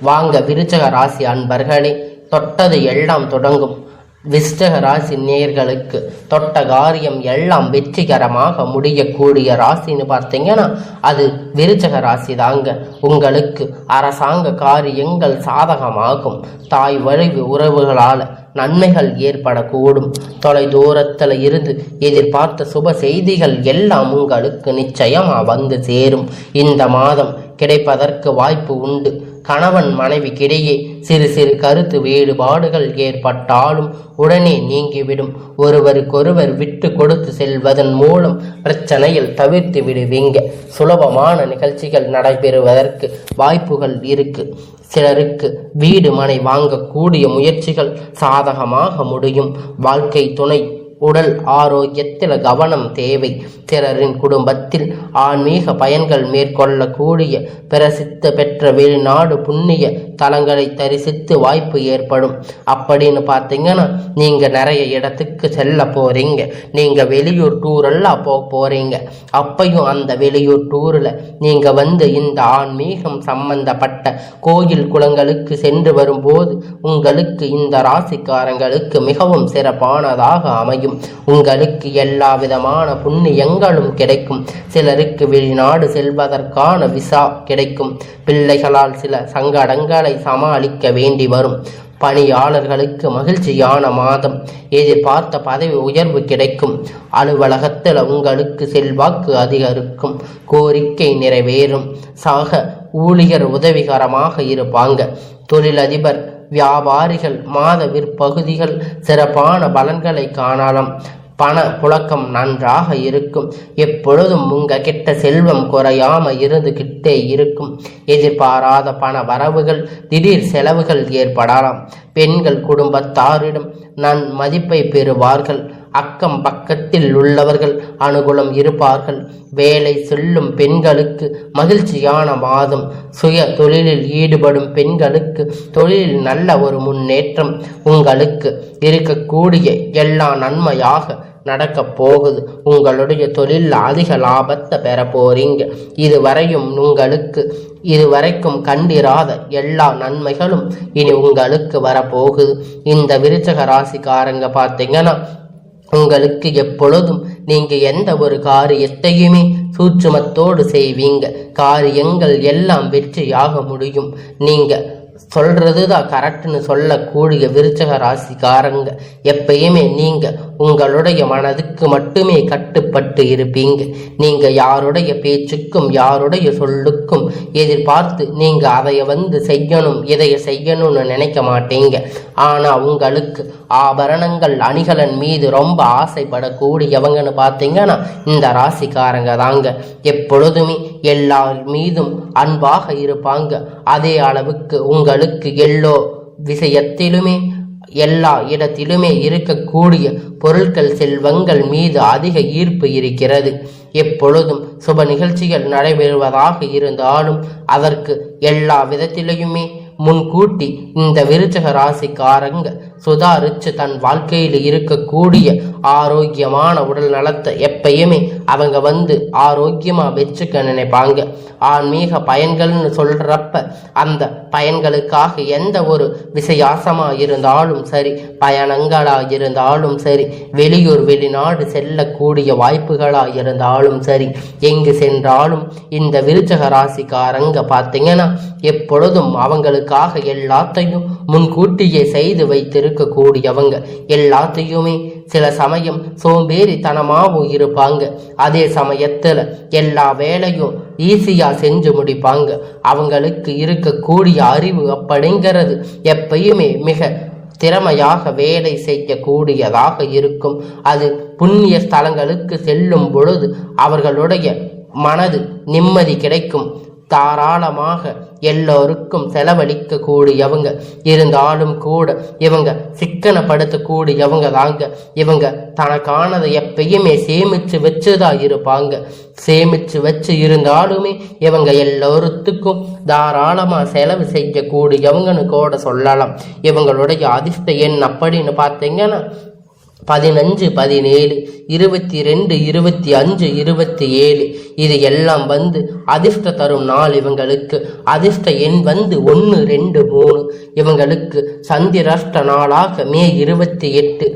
வாங்க விருச்சக ராசி அன்பர்களே தொட்டது எல்லாம் தொடங்கும். விஷ்டக ராசி நேர்களுக்கு தொட்ட காரியம் எல்லாம் வெற்றிகரமாக முடியக்கூடிய ராசின்னு பார்த்தீங்கன்னா அது விருச்சக ராசி தாங்க. உங்களுக்கு அரசாங்க காரியங்கள் சாதகமாகும். தாய் வழிவு உறவுகளால் நன்மைகள் ஏற்படக்கூடும். தொலை தூரத்தில் இருந்து எதிர்பார்த்த சுப செய்திகள் எல்லாம் உங்களுக்கு நிச்சயமாக வந்து சேரும். இந்த மாதம் கிடைப்பதற்கு வாய்ப்பு உண்டு. கணவன் மனைவிக்கிடையே சிறு சிறு கருத்து வேறுபாடுகள் ஏற்பட்டாலும் உடனே நீங்கிவிடும். ஒருவருக்கொருவர் விட்டு கொடுத்து செல்வதன் மூலம் பிரச்சனையில் தவிர்த்து விடுவீங்க. சுலபமான நிகழ்ச்சிகள் நடைபெறுவதற்கு வாய்ப்புகள் இருக்கு. சிலருக்கு வீடு மனை வாங்கக்கூடிய முயற்சிகள் சாதகமாக முடியும். வாழ்க்கை துணை உடல் ஆரோக்கியத்தில் கவனம் தேவை. சிலரின் குடும்பத்தில் ஆன்மீக பயன்கள் மேற்கொள்ளக்கூடிய பிரசித்த பெற்ற வெளிநாடு புண்ணிய தலங்களை தரிசித்து வாய்ப்பு ஏற்படும். அப்படின்னு பார்த்தீங்கன்னா நீங்கள் நிறைய இடத்துக்கு செல்ல போகிறீங்க நீங்கள் வெளியூர் டூரெல்லாம் போக போகிறீங்க அப்பையும் அந்த வெளியூர் டூரில் நீங்கள் வந்து இந்த ஆன்மீகம் சம்பந்தப்பட்ட கோயில் குளங்களுக்கு சென்று வரும்போது உங்களுக்கு இந்த ராசிக்காரங்களுக்கு மிகவும் சிறப்பானதாக அமையும். உங்களுக்கு எல்லா விதமான புண்ணியங்களும் கிடைக்கும். சிலருக்கு வெளிநாடு செல்வதற்கான விசா கிடைக்கும். பிள்ளைகளால் சில சங்கடங்களை சமாளிக்க வேண்டி வரும். பணியாளர்களுக்கு மகிழ்ச்சியான மாதம். எதிர்பார்த்த பதவி உயர்வு கிடைக்கும். அலுவலகத்தில் உங்களுக்கு செல்வாக்கு அதிகரிக்கும். கோரிக்கை நிறைவேறும். சாக ஊழியர் உதவிகரமாக இருப்பாங்க. தொழிலதிபர் வியாபாரிகள் மாத விற்பகுதிகள் சிறப்பான பலன்களை காணலாம். பண புழக்கம் நன்றாக இருக்கும். எப்பொழுதும் உங்க கிட்ட செல்வம் குறையாம இருந்துகிட்டே இருக்கும். எதிர்பாராத பண வரவுகள் திடீர் செலவுகள் ஏற்படலாம். பெண்கள் குடும்பத்தாரிடம் நன் மதிப்பை பெறுவார்கள். அக்கம் பக்கத்தில் உள்ளவர்கள் அனுகூலம் இருப்பார்கள். வேலை செல்லும் பெண்களுக்கு மகிழ்ச்சியான மாதம். சுய தொழிலில் ஈடுபடும் பெண்களுக்கு தொழிலில் நல்ல ஒரு முன்னேற்றம். உங்களுக்கு இருக்கக்கூடிய எல்லா நன்மையாக நடக்க போகுது. உங்களுடைய தொழிலில் அதிக லாபத்தை பெற போறீங்க. இதுவரையும் உங்களுக்கு இதுவரைக்கும் கண்டிராத எல்லா நன்மைகளும் இனி உங்களுக்கு வரப்போகுது. இந்த விருச்சக ராசிக்காரங்க பார்த்தீங்கன்னா உங்களுக்கு எப்பொழுதும் நீங்க எந்த ஒரு காரியத்தையுமே சூட்சுமத்தோடு செய்வீங்க. காரியங்கள் எல்லாம் வெற்றியாக முடியும். நீங்க சொல்கிறது தான் கரெக்டுன்னு சொல்லக்கூடிய விருச்சக ராசிக்காரங்க. எப்பயுமே நீங்க உங்களுடைய மனதுக்கு மட்டுமே கட்டுப்பட்டு இருப்பீங்க. நீங்க யாருடைய பேச்சுக்கும் யாருடைய சொல்லுக்கும் எதிர்பார்த்து நீங்க அதைய வந்து செய்யணும் இதைய செய்யணும்னு நினைக்க மாட்டீங்க. ஆனா உங்களுக்கு ஆபரணங்கள் அணிகலன் மீது ரொம்ப ஆசைப்படக்கூடியவங்கன்னு பார்த்தீங்கன்னா இந்த ராசிக்காரங்க தாங்க. எப்பொழுதுமே எல்லார் மீதும் அன்பாக இருப்பாங்க. அதே அளவுக்கு உங்களுக்கு எல்லோ விஷயத்திலுமே எல்லா இடத்திலுமே இருக்கக்கூடிய பொருட்கள் செல்வங்கள் மீது அதிக ஈர்ப்பு இருக்கிறது. எப்பொழுதும் சுப நிகழ்ச்சிகள் நடைபெறுவதாக இருந்தாலும் அதற்கு எல்லா விதத்திலையுமே முன்கூட்டி இந்த விருச்சக ராசிக்காரங்க சுதாரிச்சு தன் வாழ்க்கையில் இருக்கக்கூடிய ஆரோக்கியமான உடல் நலத்தை எப்பயுமே அவங்க வந்து ஆரோக்கியமாக வச்சுக்க நினைப்பாங்க. ஆன்மீக பயன்கள்னு சொல்கிறப்ப அந்த பயன்களுக்காக எந்த ஒரு விசயாசமாக இருந்தாலும் சரி பயணங்களாக இருந்தாலும் சரி வெளியூர் வெளிநாடு செல்லக்கூடிய வாய்ப்புகளாக இருந்தாலும் சரி எங்கு சென்றாலும் இந்த விருச்சக ராசிக்காரங்க பார்த்தீங்கன்னா எப்பொழுதும் அவங்களுக்காக எல்லாத்தையும் முன்கூட்டியே செய்து இருக்கக்கூடியவங்க. எல்லாத்தையுமே சில சமயம் சோம்பேறித்தனமாகவும் இருப்பாங்க. அதே சமயத்தில் எல்லா வேலையும் ஈஸியாக செஞ்சு முடிப்பாங்க. அவங்களுக்கு இருக்கக்கூடிய அறிவு அப்படிங்கிறது எப்பயுமே மிக திறமையாக வேலை செய்யக்கூடியதாக இருக்கும். அது புண்ணிய ஸ்தலங்களுக்கு செல்லும் பொழுது அவர்களுடைய மனது நிம்மதி கிடைக்கும். தாராளமாக எல்லோருக்கும் செலவழிக்க கூடியவங்க இருந்தாலும் கூட இவங்க சிக்கனப்படுத்தக்கூடியவங்க தாங்க இவங்க தனக்கானதை எப்பயுமே சேமிச்சு வச்சுதான் இருப்பாங்க. சேமிச்சு வச்சு இருந்தாலுமே இவங்க எல்லோருத்துக்கும் தாராளமா செலவு செய்யக்கூடியவங்கன்னு கூட சொல்லலாம். இவங்களுடைய அதிர்ஷ்ட எண் அப்படின்னு பார்த்தீங்கன்னா பதினஞ்சு பதினேழு இருபத்தி ரெண்டு இருபத்தி அஞ்சு இருபத்தி ஏழு இது எல்லாம் வந்து அதிர்ஷ்ட தரும் நாள் இவங்களுக்கு. அதிர்ஷ்ட எண் வந்து ஒன்று ரெண்டு மூணு. இவங்களுக்கு சந்திராஷ்ட நாளாக மே இருபத்தி எட்டு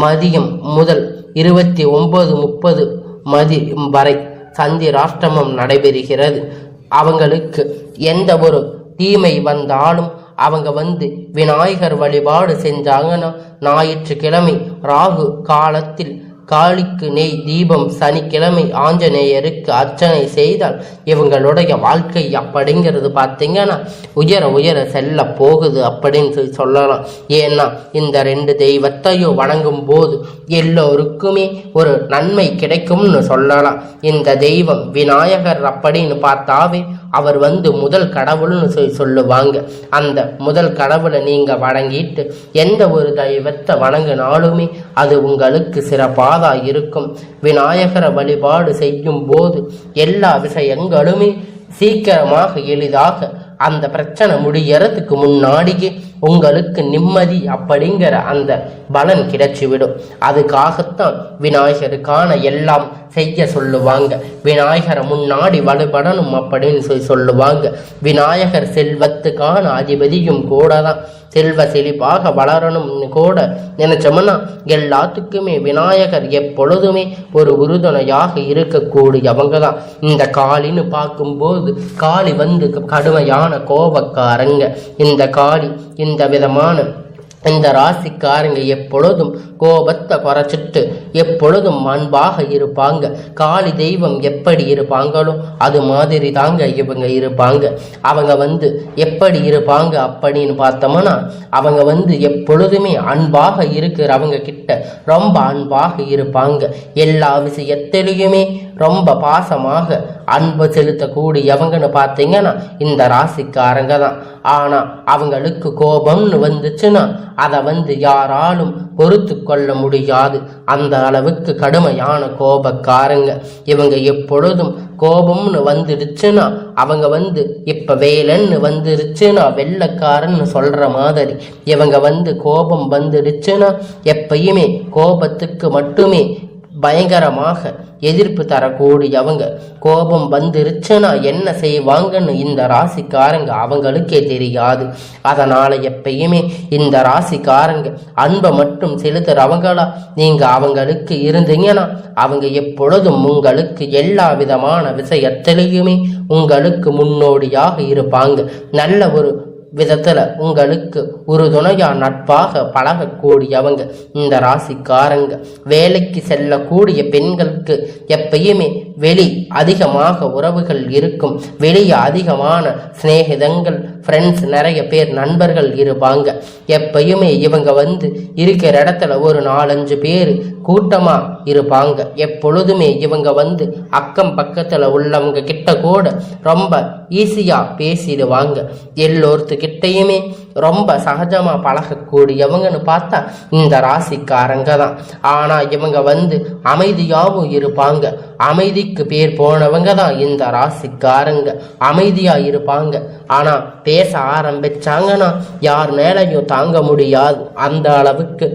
மதியம் முதல் இருபத்தி ஒன்பது முப்பது மதி வரை சந்திராஷ்டமம் நடைபெறுகிறது. அவங்களுக்கு எந்த ஒரு தீமை வந்தாலும் அவங்க வந்து விநாயகர் வழிபாடு செஞ்சாங்கன்னா ஞாயிற்றுக்கிழமை ராகு காலத்தில் காளிக்கு நெய் தீபம் சனிக்கிழமை ஆஞ்சநேயருக்கு அர்ச்சனை செய்தால் இவங்களுடைய வாழ்க்கை அப்படிங்கிறது பார்த்தீங்கன்னா உயர உயர செல்ல போகுது அப்படின்னு சொல்லி சொல்லலாம். ஏன்னா இந்த ரெண்டு தெய்வத்தையும் வணங்கும் போது எல்லோருக்குமே ஒரு நன்மை கிடைக்கும்னு சொல்லலாம். இந்த தெய்வம் விநாயகர் அப்படின்னு பார்த்தாவே அவர் வந்து முதல் கடவுள்னு சொல்லி சொல்லுவாங்க. அந்த முதல் கடவுளை நீங்க வணங்கிட்டு எந்த ஒரு தெய்வத்தை வணங்கினாலுமே அது உங்களுக்கு சிறப்பாக இருக்கும். விநாயகரை வழிபாடு செய்யும் போது எல்லா விஷயங்களுமே சீக்கிரமாக எளிதாக அந்த பிரச்சனை முடியறதுக்கு முன்னாடியே உங்களுக்கு நிம்மதி அப்படிங்கிற அந்த பலன் கிடைச்சிவிடும். அதுக்காகத்தான் விநாயகருக்கான எல்லாம் செய்ய சொல்லுவாங்க. விநாயகரை முன்னாடி வழிபடணும் அப்படின்னு சொல்லி சொல்லுவாங்க. விநாயகர் செல்வத்துக்கான அதிபதியும் கூட தான் செல்வ செழிப்பாக வளரணும்னு கூட நினைச்சோம்னா எல்லாத்துக்குமே விநாயகர் எப்பொழுதுமே ஒரு உறுதுணையாக இருக்கக்கூடியவங்க தான் இந்த காளின்னு பார்க்கும்போது காளி வந்து கடுமையான கோபக்காரங்க. இந்த காளி இந்த விதமான இந்த ராசிக்காரங்க எப்பொழுதும் கோபத்தை குறைச்சிட்டு எப்பொழுதும் அன்பாக இருப்பாங்க. காளி தெய்வம் எப்படி இருப்பாங்களோ அது மாதிரி தாங்க இவங்க இருப்பாங்க. அவங்க வந்து எப்படி இருப்பாங்க அப்படின்னு பார்த்தோம்னா அவங்க வந்து எப்பொழுதுமே அன்பாக இருக்கிறவங்க கிட்ட ரொம்ப அன்பாக இருப்பாங்க. எல்லா விஷயத்திலையுமே ரொம்ப பாசமாக அன்பு செலுத்தக்கூடியவங்கன்னு பார்த்தீங்கன்னா இந்த ராசிக்காரங்க தான். ஆனால் அவங்களுக்கு கோபம்னு வந்துச்சுன்னா அதை வந்து யாராலும் பொறுத்து கொள்ள முடியாது. அந்த அளவுக்கு கடுமையான கோபக்காரங்க. இவங்க எப்பொழுதும் கோபம்னு வந்துடுச்சுன்னா அவங்க வந்து இப்போ வேலைன்னு வந்துருச்சுன்னா வெள்ளக்காரன்னு சொல்கிற மாதிரி. இவங்க வந்து கோபம் வந்துடுச்சுன்னா எப்பயுமே கோபத்துக்கு மட்டுமே பயங்கரமாக எதிர்ப்பு தரக்கூடியவங்க. கோபம் வந்துருச்சுன்னா என்ன செய்வாங்கன்னு இந்த ராசிக்காரங்க அவங்களுக்கே தெரியாது. அதனால் எப்பயுமே இந்த ராசிக்காரங்க அன்பை மட்டும் செலுத்துகிறவங்களா நீங்கள் அவங்களுக்கு இருந்தீங்கன்னா அவங்க எப்பொழுதும் உங்களுக்கு எல்லா விதமான விஷயத்திலையுமே உங்களுக்கு முன்னோடியாக இருப்பாங்க. நல்ல ஒரு விதத்தில் உங்களுக்கு உறுதுணையா நட்பாக பழகக்கூடியவங்க இந்த ராசிக்காரங்க. வேலைக்கு செல்லக்கூடிய பெண்களுக்கு எப்பயுமே வெளி அதிகமாக உறவுகள் இருக்கும். வெளியே அதிகமான சிநேகிதங்கள் ஃப்ரெண்ட்ஸ் நிறைய பேர் நண்பர்கள் இருப்பாங்க. எப்பயுமே இவங்க வந்து இருக்கிற இடத்துல ஒரு நாலஞ்சு பேர் கூட்டமாக இருப்பாங்க. எப்பொழுதுமே இவங்க வந்து அக்கம் பக்கத்தில் உள்ளவங்க கிட்ட கூட ரொம்ப ஈஸியாக பேசிடுவாங்க. எல்லோருத்துக்கிட்டையுமே ரொம்ப சகஜமாக பழகக்கூடியவங்கன்னு பார்த்தா இந்த ராசிக்காரங்க தான் ஆனால் இவங்க வந்து அமைதியாகவும் இருப்பாங்க. அமைதிக்கு பேர் போனவங்க தான் இந்த ராசிக்காரங்க. அமைதியாக இருப்பாங்க. ஆனால் பேச ஆரம்பிச்சாங்கன்னா யார் மேலையும் தாங்க முடியாது. அந்த அளவுக்கு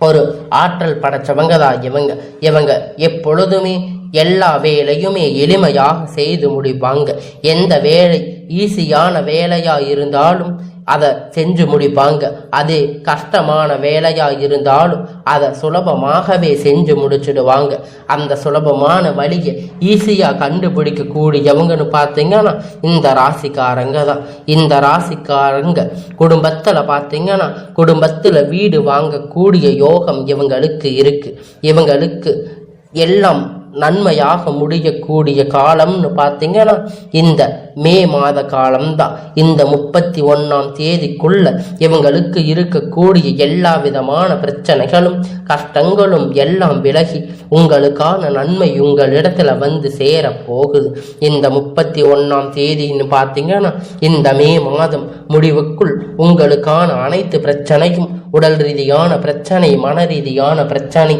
ஒரு ஆற்றல் படைச்சவங்க தான் இவங்க. இவங்க எப்பொழுதுமே எல்லா வேலையுமே எளிமையாக செய்து முடிப்பாங்க. எந்த வேலை ஈஸியான வேலையா இருந்தாலும் அதை செஞ்சு முடிப்பாங்க. அது கஷ்டமான வேலையா இருந்தாலும் அதை சுலபமாகவே செஞ்சு முடிச்சிடுவாங்க. அந்த சுலபமான வழியை ஈஸியாக கண்டுபிடிக்க கூடியவங்கன்னு பார்த்தீங்கன்னா இந்த ராசிக்காரங்க தான். இந்த ராசிக்காரங்க குடும்பத்தில் பார்த்தீங்கன்னா குடும்பத்தில் வீடு வாங்கக்கூடிய யோகம் இவங்களுக்கு இருக்கு. இவங்களுக்கு எல்லாம் நன்மையாக முடியக்கூடிய காலம்னு பார்த்தீங்கன்னா இந்த மே மாத காலம்தான். இந்த முப்பத்தி ஒன்றாம் தேதிக்குள்ள இவங்களுக்கு இருக்கக்கூடிய எல்லா விதமான பிரச்சனைகளும் கஷ்டங்களும் எல்லாம் விலகி உங்களுக்கான நன்மை உங்களிடத்துல வந்து சேர போகுது இந்த முப்பத்தி ஒன்றாம் தேதின்னு பார்த்தீங்கன்னா இந்த மே மாதம் முடிவுக்குள் உங்களுக்கான அனைத்து பிரச்சனையும் உடல் ரீதியான பிரச்சனை மன ரீதியான பிரச்சனை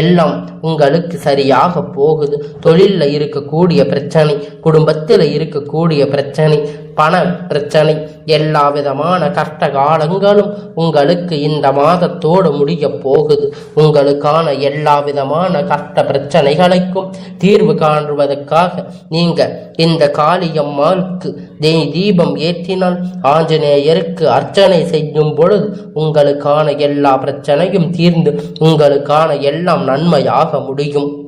எல்லாம் உங்களுக்கு சரியாக போகுது. தொழிலில் இருக்கக்கூடிய பிரச்சனை குடும்பத்தில் இருக்கக்கூடிய பிரச்சனை பண பிரச்சனை எல்லா விதமான கஷ்ட காலங்களும் உங்களுக்கு இந்த மாதத்தோடு முடிய போகுது. உங்களுக்கான எல்லா விதமான கஷ்ட பிரச்சனைகளுக்கும் தீர்வு காணுவதற்காக நீங்கள் இந்த காளியம்மாளுக்கு தே தீபம் ஏற்றினால் ஆஞ்சநேயருக்கு அர்ச்சனை செய்யும் பொழுது உங்களுக்கான எல்லா பிரச்சனையும் தீர்ந்து உங்களுக்கான எல்லாம் நன்மையாக முடியும்.